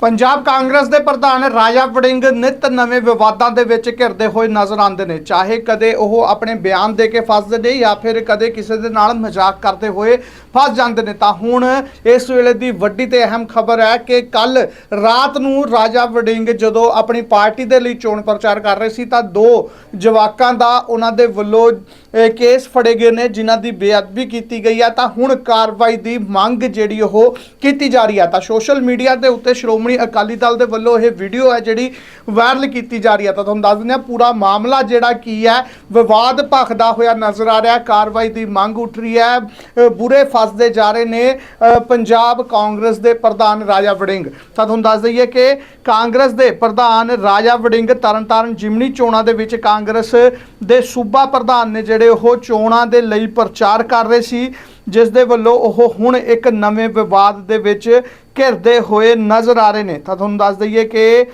ਪੰਜਾਬ ਕਾਂਗਰਸ ਦੇ ਪ੍ਰਧਾਨ ਰਾਜਾ ਵੜਿੰਗ ਨਿਤ ਨਵੇਂ ਵਿਵਾਦਾਂ ਦੇ ਵਿੱਚ ਘਿਰਦੇ ਹੋਏ ਨਜ਼ਰ ਆਉਂਦੇ ਨੇ। ਚਾਹੇ ਕਦੇ ਉਹ ਆਪਣੇ ਬਿਆਨ ਦੇ ਕੇ ਫਸਦੇ ਨੇ ਜਾਂ ਫਿਰ ਕਦੇ ਕਿਸੇ ਦੇ ਨਾਲ ਮਜ਼ਾਕ ਕਰਦੇ ਹੋਏ ਫਸ ਜਾਂਦੇ ਨੇ, ਤਾਂ ਹੁਣ ਇਸ ਵੇਲੇ ਦੀ ਵੱਡੀ ਤੇ ਅਹਿਮ ਖਬਰ ਹੈ ਕਿ ਕੱਲ ਰਾਤ ਨੂੰ ਰਾਜਾ ਵੜਿੰਗ ਜਦੋਂ ਆਪਣੀ ਪਾਰਟੀ ਦੇ ਲਈ ਚੋਣ ਪ੍ਰਚਾਰ ਕਰ ਰਹੇ ਸੀ, ਤਾਂ ਦੋ ਜਵਾਕਾਂ ਦਾ ਉਹਨਾਂ ਦੇ ਵੱਲੋਂ ਕੇਸ ਫੜੇ ਗਏ ਨੇ, ਜਿਨ੍ਹਾਂ ਦੀ ਬੇਅਦਬੀ ਕੀਤੀ ਗਈ ਹੈ। ਤਾਂ ਹੁਣ ਕਾਰਵਾਈ ਦੀ ਮੰਗ ਜਿਹੜੀ ਉਹ ਕੀਤੀ ਜਾ ਰਹੀ ਹੈ। ਤਾਂ ਸੋਸ਼ਲ ਮੀਡੀਆ ਦੇ ਉੱਤੇ ਸ਼੍ਰੋਮਣੀ ਅਕਾਲੀ ਦਲ ਦੇ ਵੱਲੋਂ ਇਹ ਵੀਡੀਓ ਹੈ ਜਿਹੜੀ ਵਾਇਰਲ ਕੀਤੀ ਜਾ ਰਹੀ ਹੈ। ਤਾਂ ਤੁਹਾਨੂੰ ਦੱਸ ਦਿੰਦੇ ਹਾਂ, ਪੂਰਾ ਮਾਮਲਾ ਜਿਹੜਾ ਕੀ ਹੈ, ਵਿਵਾਦ ਭਖਦਾ ਹੋਇਆ ਨਜ਼ਰ ਆ ਰਿਹਾ ਕਾਰਵਾਈ ਦੀ ਮੰਗ ਉੱਠ ਰਹੀ ਹੈ। ਬੁਰੇ ਫਸਦੇ ਜਾ ਰਹੇ ਨੇ ਪੰਜਾਬ ਕਾਂਗਰਸ ਦੇ ਪ੍ਰਧਾਨ ਰਾਜਾ ਵੜਿੰਗ। ਤਾਂ ਤੁਹਾਨੂੰ ਦੱਸ ਦਈਏ ਕਿ ਕਾਂਗਰਸ ਦੇ ਪ੍ਰਧਾਨ ਰਾਜਾ ਵੜਿੰਗ ਤਰਨਤਾਰਨ ਜਿਮਨੀ ਚੋਣਾਂ ਦੇ ਵਿੱਚ ਕਾਂਗਰਸ ਦੇ ਸੂਬਾ ਪ੍ਰਧਾਨ ਨੇ ਜਿਹੜੇ ਉਹ ਚੋਣਾਂ ਦੇ ਲਈ ਪ੍ਰਚਾਰ ਕਰ ਰਹੇ ਸੀ। ਜਿਸ ਦੇ ਵੱਲੋਂ ਉਹ ਹੁਣ ਇੱਕ ਨਵੇਂ ਵਿਵਾਦ ਦੇ ਵਿੱਚ ਘਿਰਦੇ ਹੋਏ ਨਜ਼ਰ ਆ ਰਹੇ ਨੇ। ਤਾਂ ਤੁਹਾਨੂੰ ਦੱਸ ਦਈਏ ਕਿ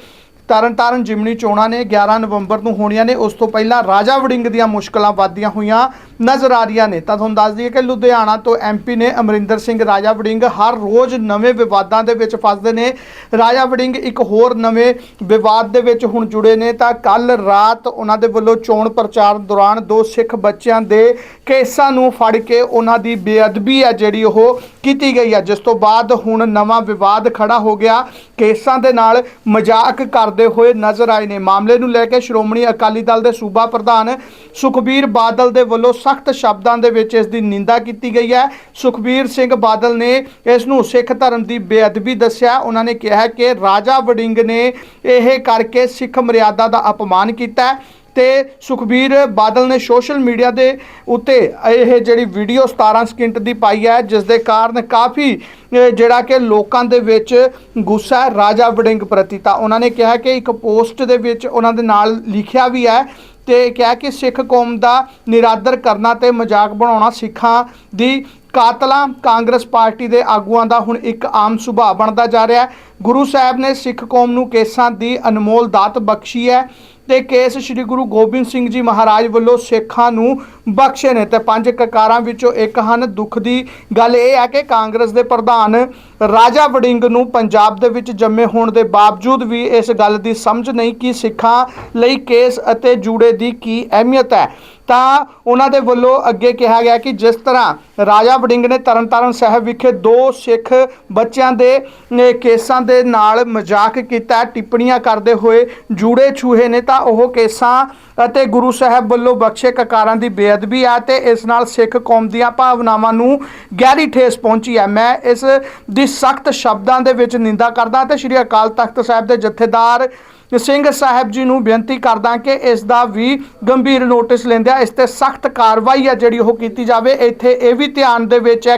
ਤਰਨਤਾਰਨ ਜਿਮਨੀ ਚੋਣਾਂ ਨੇ 11 ਨਵੰਬਰ ਨੂੰ ਹੋਣੀਆਂ ਨੇ। ਉਸ ਤੋਂ ਪਹਿਲਾਂ ਰਾਜਾ ਵੜਿੰਗ ਦੀਆਂ ਮੁਸ਼ਕਲਾਂ ਵਧਦੀਆਂ ਹੋਈਆਂ। ਨਜ਼ਰ ਆ ਰਹੀਆਂ ਨੇ। ਤਾਂ ਤੁਹਾਨੂੰ ਦੱਸ ਦਈਏ ਕਿ ਲੁਧਿਆਣਾ ਤੋਂ ਐਮਪੀ ਨੇ ਅਮਰਿੰਦਰ ਸਿੰਘ, ਰਾਜਾ ਵੜਿੰਗ ਹਰ ਰੋਜ਼ ਨਵੇਂ ਵਿਵਾਦਾਂ ਦੇ ਵਿੱਚ ਫਸਦੇ ਨੇ। ਰਾਜਾ ਵੜਿੰਗ ਇੱਕ ਹੋਰ ਨਵੇਂ ਵਿਵਾਦ ਦੇ ਵਿੱਚ ਹੁਣ ਜੁੜੇ ਨੇ। ਤਾਂ ਕੱਲ ਰਾਤ ਉਹਨਾਂ ਦੇ ਵੱਲੋਂ ਚੋਣ ਪ੍ਰਚਾਰ ਦੌਰਾਨ ਦੋ ਸਿੱਖ ਬੱਚਿਆਂ ਦੇ ਕੇਸਾਂ ਨੂੰ ਫੜ ਕੇ ਉਹਨਾਂ ਦੀ ਬੇਅਦਬੀ ਆ ਜਿਹੜੀ ਉਹ ਕੀਤੀ ਗਈ ਹੈ। ਜਿਸ ਤੋਂ ਬਾਅਦ ਹੁਣ ਨਵਾਂ ਵਿਵਾਦ ਖੜਾ ਹੋ ਗਿਆ। ਕੇਸਾਂ ਦੇ ਨਾਲ ਮਜ਼ਾਕ ਕਰਦੇ ਹੋਏ ਨਜ਼ਰ ਆਏ ਨੇ। ਮਾਮਲੇ ਨੂੰ ਲੈ ਕੇ ਸ਼੍ਰੋਮਣੀ ਅਕਾਲੀ ਦਲ ਦੇ ਸੂਬਾ ਪ੍ਰਧਾਨ ਸੁਖਬੀਰ ਬਾਦਲ ਦੇ ਵੱਲੋਂ ਸਖਤ ਸ਼ਬਦਾਂ ਦੇ ਵਿੱਚ ਇਸ ਦੀ ਨਿੰਦਾ ਕੀਤੀ ਗਈ ਹੈ। ਸੁਖਬੀਰ ਸਿੰਘ ਬਾਦਲ ਨੇ ਇਸ ਨੂੰ ਸਿੱਖ ਧਰਮ ਦੀ ਬੇਅਦਬੀ ਦੱਸਿਆ। ਉਹਨਾਂ ਨੇ ਕਿਹਾ ਕਿ ਰਾਜਾ ਵੜਿੰਗ ਨੇ ਇਹ ਕਰਕੇ ਸਿੱਖ ਮਰਿਆਦਾ ਦਾ ਅਪਮਾਨ ਕੀਤਾ ਹੈ ਤੇ ਸੁਖਬੀਰ ਬਾਦਲ ਨੇ ਸੋਸ਼ਲ ਮੀਡੀਆ ਦੇ ਉੱਤੇ ਇਹ ਜਿਹੜੀ ਵੀਡੀਓ 17 ਸਕਿੰਟ ਦੀ ਪਾਈ ਹੈ, ਜਿਸ ਦੇ ਕਾਰਨ ਕਾਫੀ ਜਿਹੜਾ ਕਿ ਲੋਕਾਂ ਦੇ ਵਿੱਚ ਗੁੱਸਾ ਹੈ ਰਾਜਾ ਵੜਿੰਗ ਪ੍ਰਤੀ। ਤਾਂ ਉਹਨਾਂ ਨੇ ਕਿਹਾ ਕਿ ਇੱਕ ਪੋਸਟ ਦੇ ਵਿੱਚ ਉਹਨਾਂ ਦੇ ਨਾਲ ਲਿਖਿਆ ਵੀ ਹੈ ਤੇ ਕਿਹਾ ਕਿ ਸਿੱਖ ਕੌਮ ਦਾ ਨਿਰਾਦਰ ਕਰਨਾ ਤੇ ਮਜ਼ਾਕ ਬਣਾਉਣਾ ਸਿੱਖਾਂ ਦੀ ਕਾਤਲਾਂ ਕਾਂਗਰਸ ਪਾਰਟੀ ਦੇ ਆਗੂਆਂ ਦਾ ਹੁਣ ਇੱਕ ਆਮ ਸੁਭਾਅ ਬਣਦਾ ਜਾ ਰਿਹਾ ਹੈ। ਗੁਰੂ ਸਾਹਿਬ ਨੇ ਸਿੱਖ ਕੌਮ ਨੂੰ ਕੇਸਾਂ ਦੀ ਅਨਮੋਲ ਦਾਤ ਬਖਸ਼ੀ ਹੈ ਤੇ ਕੇਸ ਸ੍ਰੀ ਗੁਰੂ ਗੋਬਿੰਦ ਸਿੰਘ ਜੀ ਮਹਾਰਾਜ ਵੱਲੋਂ ਸਿੱਖਾਂ ਨੂੰ ਬਖਸ਼ੇ ਨੇ ਤੇ ਪੰਜ ਕਕਾਰਾਂ ਵਿੱਚੋਂ ਇੱਕ ਹਨ। ਦੁੱਖ ਦੀ ਗੱਲ ਇਹ ਹੈ ਕਿ ਕਾਂਗਰਸ ਦੇ ਪ੍ਰਧਾਨ ਰਾਜਾ ਵੜਿੰਗ ਨੂੰ ਪੰਜਾਬ ਦੇ ਵਿੱਚ ਜੰਮੇ ਹੋਣ ਦੇ ਬਾਵਜੂਦ ਵੀ ਇਸ ਗੱਲ ਦੀ ਸਮਝ ਨਹੀਂ ਕਿ ਸਿੱਖਾਂ ਲਈ ਕੇਸ ਅਤੇ ਜੂੜੇ ਦੀ ਕੀ ਅਹਿਮੀਅਤ ਹੈ। ਤਾਂ ਉਹਨਾਂ ਦੇ ਵੱਲੋਂ ਅੱਗੇ ਕਿਹਾ ਗਿਆ ਕਿ ਜਿਸ ਤਰ੍ਹਾਂ ਰਾਜਾ ਵੜਿੰਗ ਨੇ ਤਰਨਤਾਰਨ ਸਾਹਿਬ ਵਿਖੇ ਦੋ ਸਿੱਖ ਬੱਚਿਆਂ ਦੇ ਕੇਸਾਂ ਦੇ ਨਾਲ ਮਜ਼ਾਕ ਕੀਤਾ, ਟਿੱਪਣੀਆਂ ਕਰਦੇ ਹੋਏ ਜੂੜੇ ਛੂਹੇ ਨੇ, ਤਾਂ ਉਹ ਕੇਸਾਂ ਅਤੇ ਗੁਰੂ ਸਾਹਿਬ ਵੱਲੋਂ ਬਖਸ਼ੇ ਕਕਾਰਾਂ ਦੀ ਬੇਅਦਬੀ ਹੈ ਤੇ ਇਸ ਨਾਲ ਸਿੱਖ ਕੌਮ ਦੀਆਂ ਭਾਵਨਾਵਾਂ ਨੂੰ ਗਹਿਰੀ ਠੇਸ ਪਹੁੰਚੀ ਹੈ। ਮੈਂ ਇਸ ਦੀ ਸਖਤ ਸ਼ਬਦਾਂ ਦੇ ਵਿੱਚ ਨਿੰਦਾ ਕਰਦਾ ਤੇ ਸ੍ਰੀ ਅਕਾਲ ਤਖਤ ਸਾਹਿਬ ਦੇ ਜਥੇਦਾਰ ਸਿੰਘ ਸਾਹਿਬ ਜੀ ਨੂੰ ਬੇਨਤੀ ਕਰਦਾ ਕਿ ਇਸ ਦਾ ਵੀ ਗੰਭੀਰ ਨੋਟਿਸ ਲੈਂਦਿਆਂ ਇਸ ਤੇ ਸਖਤ ਕਾਰਵਾਈ ਹੈ ਜਿਹੜੀ ਉਹ ਕੀਤੀ ਜਾਵੇ। ਇੱਥੇ ਇਹ ਵੀ ਧਿਆਨ ਦੇ ਵਿੱਚ ਹੈ,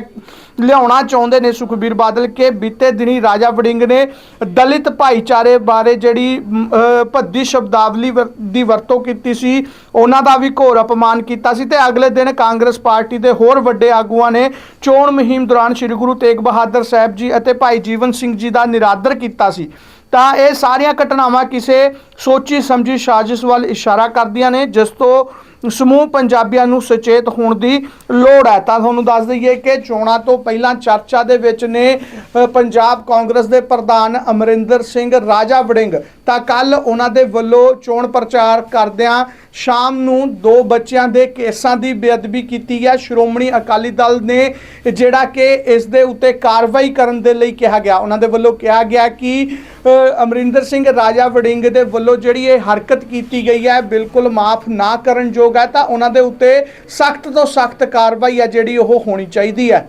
ਲਿਆਉਣਾ ਚਾਹੁੰਦੇ ਨੇ ਸੁਖਬੀਰ ਬਾਦਲ ਕਿ ਬੀਤੇ ਦਿਨੀ ਰਾਜਾ ਵੜਿੰਗ ਨੇ ਦਲਿਤ ਭਾਈਚਾਰੇ ਬਾਰੇ ਜਿਹੜੀ ਭੱਦੀ ਸ਼ਬਦਾਵਲੀ ਵਰ- ਦੀ ਵਰਤੋਂ ਕੀਤੀ ਸੀ, ਉਹਨਾਂ ਦਾ ਵੀ ਘੋਰ ਅਪਮਾਨ ਕੀਤਾ ਸੀ ਤੇ ਅਗਲੇ ਦਿਨ ਕਾਂਗਰਸ ਪਾਰਟੀ ਦੇ ਹੋਰ ਵੱਡੇ ਆਗੂਆਂ ਨੇ ਚੋਣ ਮੁਹਿੰਮ ਦੌਰਾਨ ਸ੍ਰੀ ਗੁਰੂ ਤੇਗ ਬਹਾਦਰ ਸਾਹਿਬ ਜੀ ਅਤੇ ਭਾਈ ਜੀਵਨ ਸਿੰਘ ਜੀ ਦਾ ਨਿਰਾਦਰ ਕੀਤਾ ਸੀ। ਤਾਂ ਇਹ ਸਾਰੀਆਂ ਘਟਨਾਵਾਂ ਕਿਸੇ ਸੋਚੀ ਸਮਝੀ ਸਾਜ਼ਿਸ਼ ਵੱਲ ਇਸ਼ਾਰਾ ਕਰਦੀਆਂ ਨੇ, ਜਿਸ ਤੋਂ ਸਮੂਹ ਪੰਜਾਬੀਆਂ ਨੂੰ ਸੁਚੇਤ ਹੋਣ ਦੀ ਲੋੜ ਹੈ। ਤਾਂ ਤੁਹਾਨੂੰ ਦੱਸ ਦਈਏ ਕਿ ਚੋਣਾਂ ਤੋਂ ਪਹਿਲਾਂ ਚਰਚਾ ਦੇ ਵਿੱਚ ਨੇ ਪੰਜਾਬ ਕਾਂਗਰਸ ਦੇ ਪ੍ਰਧਾਨ ਅਮਰਿੰਦਰ ਸਿੰਘ ਰਾਜਾ ਵੜਿੰਗ। ਤਾਂ ਕੱਲ ਉਹਨਾਂ ਦੇ ਵੱਲੋਂ ਚੋਣ ਪ੍ਰਚਾਰ ਕਰਦਿਆਂ ਸ਼ਾਮ ਨੂੰ ਦੋ ਬੱਚਿਆਂ ਦੇ ਕੇਸਾਂ ਦੀ ਬੇਅਦਬੀ ਕੀਤੀ ਹੈ। ਸ਼੍ਰੋਮਣੀ ਅਕਾਲੀ ਦਲ ਨੇ ਜਿਹੜਾ ਕਿ ਇਸ ਦੇ ਉੱਤੇ ਕਾਰਵਾਈ ਕਰਨ ਦੇ ਲਈ ਕਿਹਾ ਗਿਆ। ਉਹਨਾਂ ਦੇ ਵੱਲੋਂ ਕਿਹਾ ਗਿਆ ਕਿ ਅਮਰਿੰਦਰ ਸਿੰਘ ਰਾਜਾ ਵੜਿੰਗ ਦੇ ਵੱਲੋਂ ਜਿਹੜੀ ਇਹ ਹਰਕਤ ਕੀਤੀ ਗਈ ਹੈ, ਬਿਲਕੁਲ ਮਾਫ ਨਾ ਕਰਨ ਯੋਗ ਹੈ, ਤਾਂ ਉਹਨਾਂ ਦੇ ਉੱਤੇ ਸਖਤ ਤੋਂ ਸਖਤ ਕਾਰਵਾਈ ਹੈ ਜਿਹੜੀ ਉਹ ਹੋਣੀ ਚਾਹੀਦੀ ਹੈ।